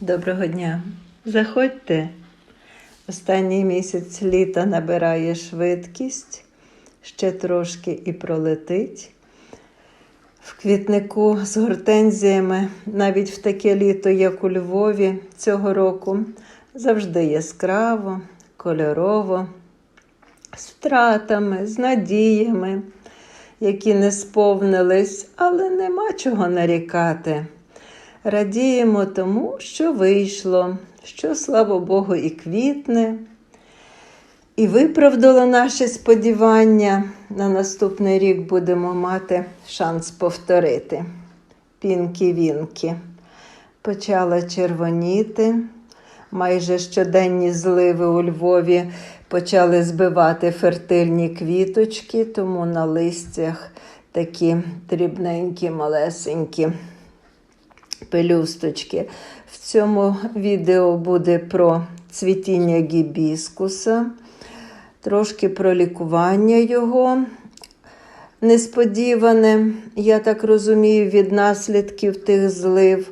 Доброго дня. Заходьте. Останній місяць літа набирає швидкість, ще трошки і пролетить. В квітнику з гортензіями, навіть в таке літо, як у Львові цього року, завжди яскраво, кольорово, з втратами, з надіями, які не сповнились, але нема чого нарікати. Радіємо тому, що вийшло, що, слава Богу, і квітне, і виправдало наші сподівання. На наступний рік будемо мати шанс повторити. Пінки-вінки. Почала червоніти. Майже щоденні зливи у Львові почали збивати фертильні квіточки, тому на листях такі дрібненькі, малесенькі пелюсточки. В цьому відео буде про цвітіння гібіскуса, трошки про лікування його. Несподіване, я так розумію, від наслідків тих злив.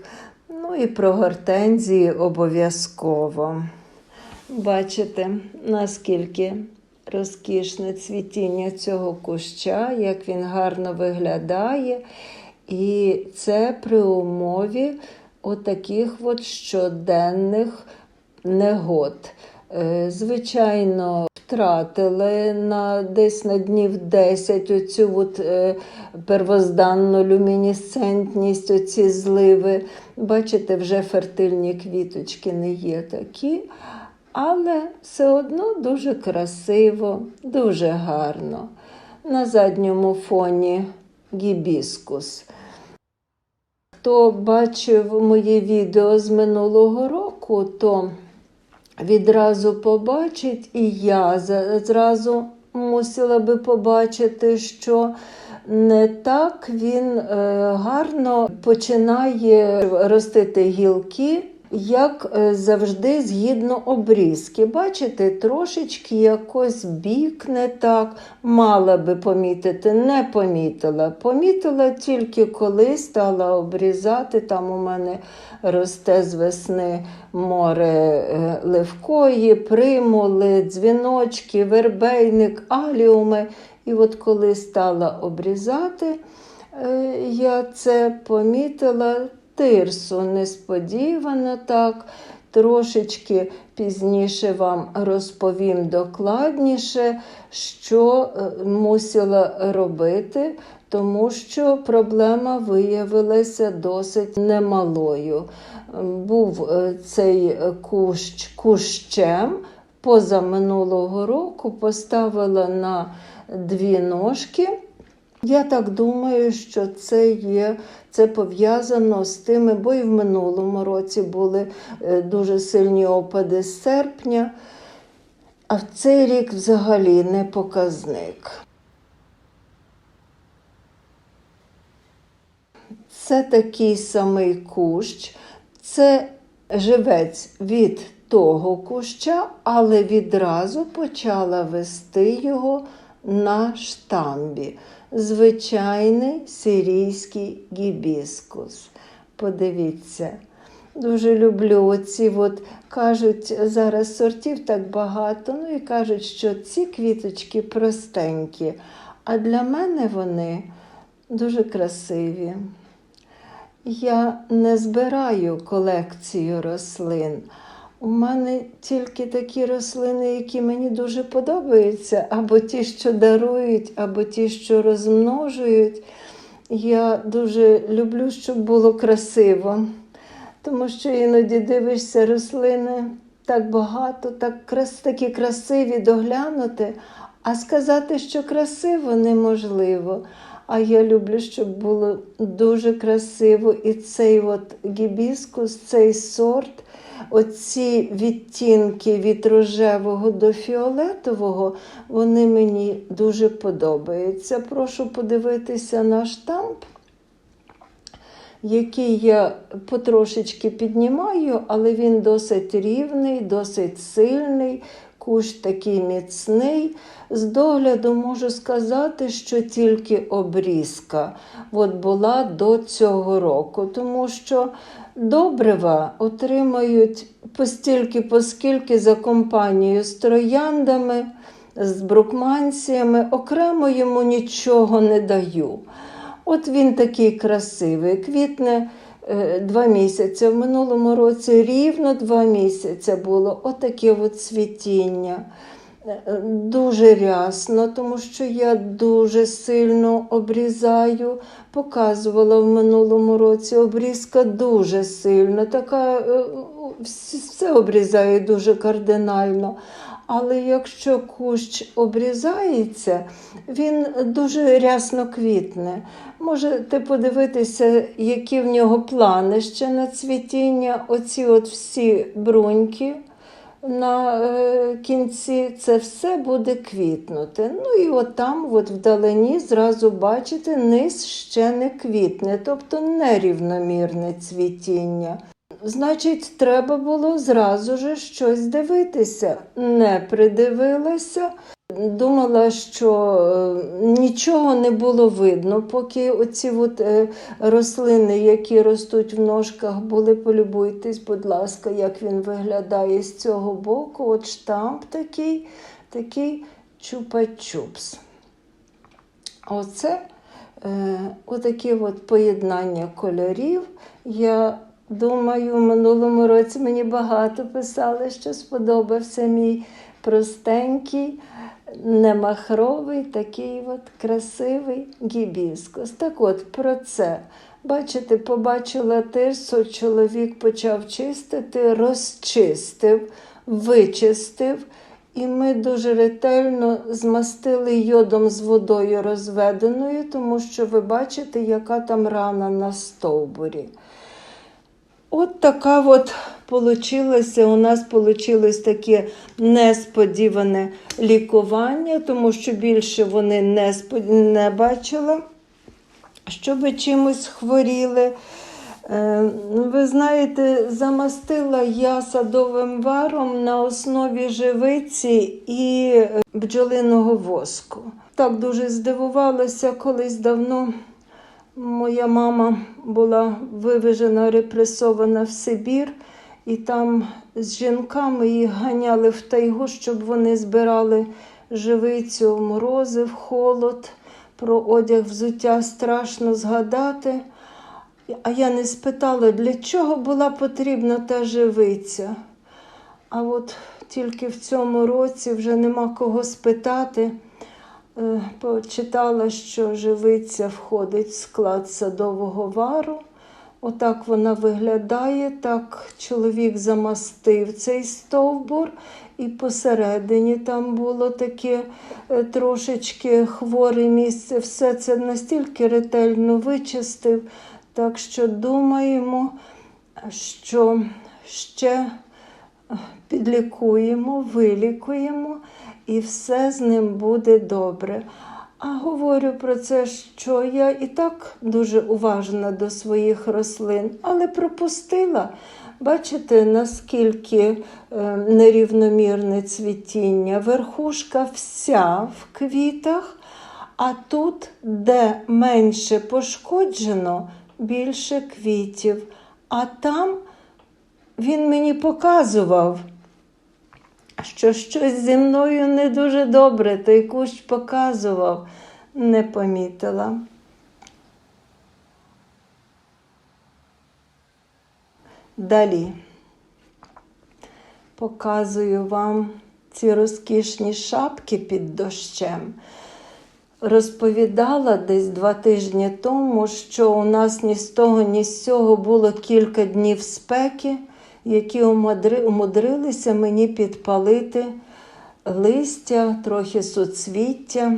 Ну і про гортензії обов'язково. Бачите, наскільки розкішне цвітіння цього куща, як він гарно виглядає. І це при умові отаких от щоденних негод. Е, Звичайно, втратили на десь на днів 10 оцю от, е, первозданну люмінесцентність, оці зливи. Бачите, вже фертильні квіточки не є такі, але все одно дуже красиво, дуже гарно. На задньому фоні гібіскус. Хто бачив моє відео з минулого року, то відразу побачить, і я зразу мусила би побачити, що не так він е, гарно починає ростити гілки. Як е, завжди, згідно обрізки. Бачите, трошечки якось бік не так. Мала би помітити, не помітила. Помітила тільки коли стала обрізати. Там у мене росте з весни море е, левкої, примули, дзвіночки, вербейник, аліуми. І от коли стала обрізати, е, я це помітила тирсу несподівано так. Трошечки пізніше вам розповім докладніше, що е, мусила робити, тому що проблема виявилася досить немалою. Був е, цей кущ кущем позаминулого року, поставила на дві ножки. Я так думаю, що це є, це пов'язано з тими, бо і в минулому році були е, дуже сильні опади з серпня, а в цей рік взагалі не показник. Це такий самий кущ, це живець від того куща, але відразу почала вести його на штамбі. Звичайний сирійський гібіскус. Подивіться. Дуже люблю оці, от, кажуть, зараз сортів так багато, ну і кажуть, що ці квіточки простенькі, а для мене вони дуже красиві. Я не збираю колекцію рослин. У мене тільки такі рослини, які мені дуже подобаються, або ті, що дарують, або ті, що розмножують. Я дуже люблю, щоб було красиво, тому що іноді дивишся рослини так багато, так крас, такі красиві доглянути, а сказати, що красиво, неможливо. А я люблю, щоб було дуже красиво. І цей от гібіскус, цей сорт, оці відтінки від рожевого до фіолетового, вони мені дуже подобаються. Прошу подивитися на штамп, який я потрошечки піднімаю, але він досить рівний, досить сильний. Кущ такий міцний. З догляду можу сказати, що тільки обрізка от була до цього року, тому що Добрива отримають постільки, поскільки за компанією з трояндами, з брукманціями, окремо йому нічого не даю. От він такий красивий, квітне два місяці. В минулому році рівно два місяці було отаке от цвітіння. Е, Дуже рясно, тому що я дуже сильно обрізаю. Показувала в минулому році обрізка дуже сильно. Така е, все обрізаю дуже кардинально. Але якщо кущ обрізається, він дуже рясно квітне. Можете подивитися, які в нього плани ще на цвітіння. Оці от всі бруньки на е, кінці, це все буде квітнути. Ну і от там, от вдалині, зразу бачите, низ ще не квітне, тобто нерівномірне цвітіння. Значить, треба було зразу же щось дивитися. Не придивилася. Думала, що е, нічого не було видно, поки оці от, е, рослини, які ростуть в ножках, були. Полюбуйтесь, будь ласка, як він виглядає з цього боку. От штамп такий, такий чупа-чупс. Оце е, отакі от поєднання кольорів. Я думаю, в минулому році мені багато писали, що сподобався мій простенький, немахровий, такий от красивий гібіскус. Так от про це. Бачите, побачила що чоловік почав чистити, розчистив, вичистив. І ми дуже ретельно змастили йодом з водою розведеною, тому що ви бачите, яка там рана на стовбурі. От така от получилося, у нас вийшло таке несподіване лікування, тому що більше вони не, спод- не бачила, щоб чимось хворіли. Е, Ви знаєте, замастила я садовим варом на основі живиці і е, бджолиного воску. Так дуже здивувалася колись давно. Моя мама була вивезена, репресована в Сибір, і там з жінками їх ганяли в тайгу, щоб вони збирали живицю, в морози, в холод, про одяг взуття страшно згадати. А я не спитала, для чого була потрібна та живиця. А от тільки в цьому році вже нема кого спитати. Е, Почитала, що живиця входить в склад садового вару. Отак вона виглядає. Так чоловік замастив цей стовбур, і посередині там було таке е, трошечки хворе місце. Все це настільки ретельно вичистив. Так що думаємо, що ще підлікуємо, вилікуємо, і все з ним буде добре. А говорю про це, що я і так дуже уважна до своїх рослин, але пропустила. Бачите, наскільки е, нерівномірне цвітіння. Верхушка вся в квітах, а тут, де менше пошкоджено, більше квітів. А там він мені показував, що щось зі мною не дуже добре, той кущ показував, не помітила. Далі показую вам ці розкішні шапки під дощем. Розповідала десь два тижні тому, що у нас ні з того, ні з цього було кілька днів спеки, які умудрилися мені підпалити листя, трохи суцвіття.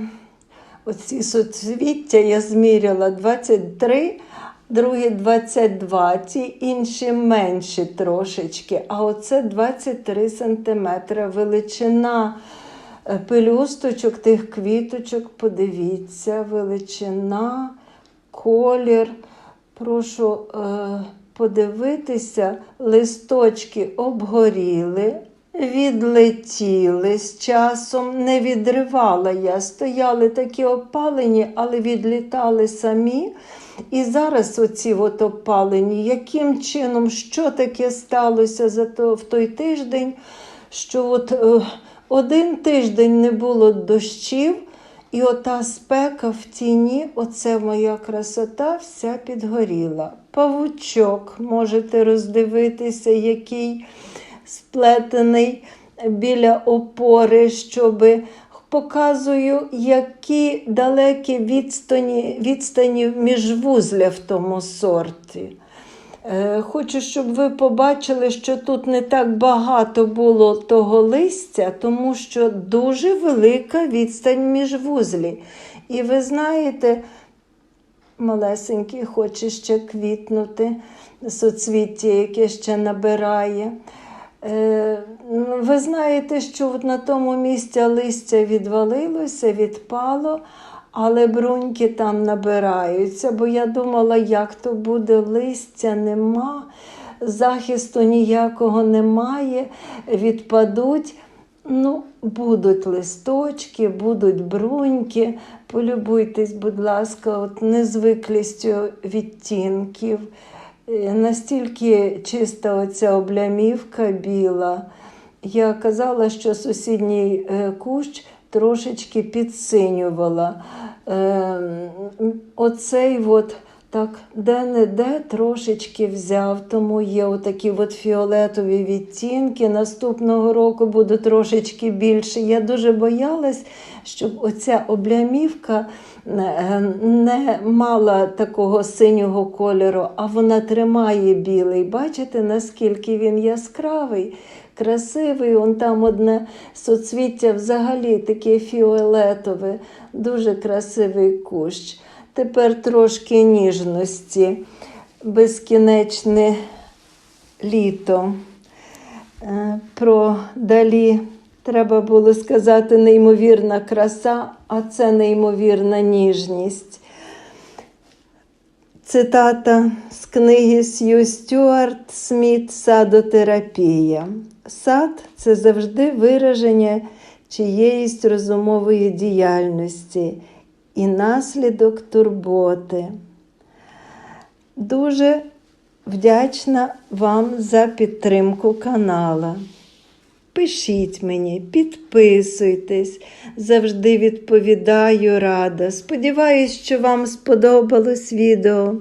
Оці суцвіття я зміряла 23, другі 22, ті інші менші трошечки. А оце 23 сантиметри величина е, пелюсточок тих квіточок. Подивіться, величина, колір. Прошу е, подивитися, листочки обгоріли, відлетіли з часом, не відривала я. Стояли такі опалені, але відлітали самі. І зараз оці от опалені, яким чином, що таке сталося за то, в той тиждень, що от е, один тиждень не було дощів, і ота спека в тіні, оце моя красота вся підгоріла. Павучок, можете роздивитися, який сплетений біля опори, щоб показую, які далекі відстані, відстані міжвузля в тому сорті. Е, Хочу, щоб ви побачили, що тут не так багато було того листя, тому що дуже велика відстань між вузлі. І ви знаєте, малесенький хоче ще квітнути, соцвіття, яке ще набирає. Е, ну, Ви знаєте, що на тому місці листя відвалилося, відпало, але бруньки там набираються, бо я думала, як то буде листя, нема, захисту ніякого немає, відпадуть. Ну, будуть листочки, будуть бруньки. Полюбуйтесь, будь ласка, от незвиклістю відтінків. Е, Настільки чиста оця облямівка біла. Я казала, що сусідній е, кущ трошечки підсинювала. Е, Оцей от так де-не-де трошечки взяв, тому є отакі от фіолетові відтінки. Наступного року буде трошечки більше. Я дуже боялась, щоб оця облямівка е, не мала такого синього кольору, а вона тримає білий. Бачите, наскільки він яскравий, красивий. Он там одне соцвіття взагалі таке фіолетове, дуже красивий кущ. Тепер трошки ніжності, безкінечне літо. Е, Про далі треба було сказати неймовірна краса, а це неймовірна ніжність. Цитата з книги Сью Стюарт Сміт Садотерапія. Сад це завжди вираження чиєїсь розумової діяльності і наслідок турботи. Дуже вдячна вам за підтримку канала. Пишіть мені, підписуйтесь, завжди відповідаю рада. Сподіваюсь, що вам сподобалось відео.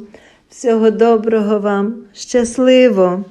Всього доброго вам, щасливо!